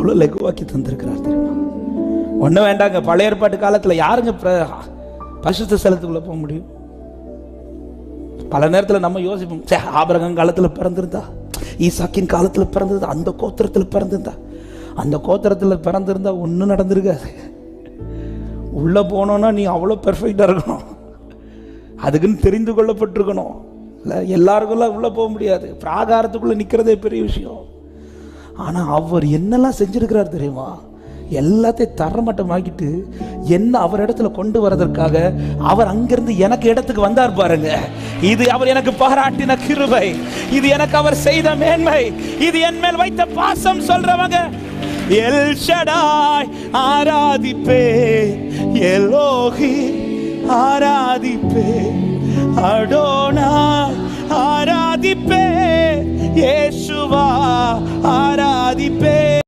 எவ்வளோ லகுவாக்கி தந்திருக்கிறார் தெரியுமா? ஒன்றும் வேண்டாங்க பழைய ஏற்பாட்டு காலத்தில் யாருங்க பிர- பரிசுத்த ஸ்தலத்துக்குள்ள போக முடியும்? பல நேரத்தில் நம்ம யோசிப்போம் சே ஆபரகம் காலத்தில் பிறந்திருந்தா ஈசாக்கின் காலத்தில் பிறந்திருந்தா அந்த கோத்திரத்தில் பிறந்திருந்தா அந்த கோத்திரத்தில் பிறந்திருந்தா ஒன்றும் நடந்திருக்காது. உள்ளே போனோன்னா நீ அவ்வளோ பெர்ஃபெக்டாக இருக்கணும். அதுக்குன்னு தெரிந்து கொள்ளப்பட்டிருக்கணும். இல்லை எல்லாருக்குள்ள உள்ளே போக முடியாது. பிராகாரத்துக்குள்ளே நிற்கிறதே பெரிய விஷயம். ஆனால் அவர் என்னெல்லாம் செஞ்சுருக்கிறார் தெரியுமா? எல்லாத்தையும் தரமட்டமாக்கிட்டு என்ன அவர் இடத்துல கொண்டு வரதற்காக அவர் அங்கிருந்து எனக்கு இடத்துக்கு வந்தார் பாருங்க. இது அவர் எனக்கு பாராட்டின கிருபை. இது எனக்கு அவர் செய்த மேன்மை. இது என் மேல் வைத்த பாசம் சொல்றவங்க எல் ஷடாய் ஆராதிப்பே எலோகி ஆராதிப்பே அடோனா ஆராதிப்பே ஏசுவா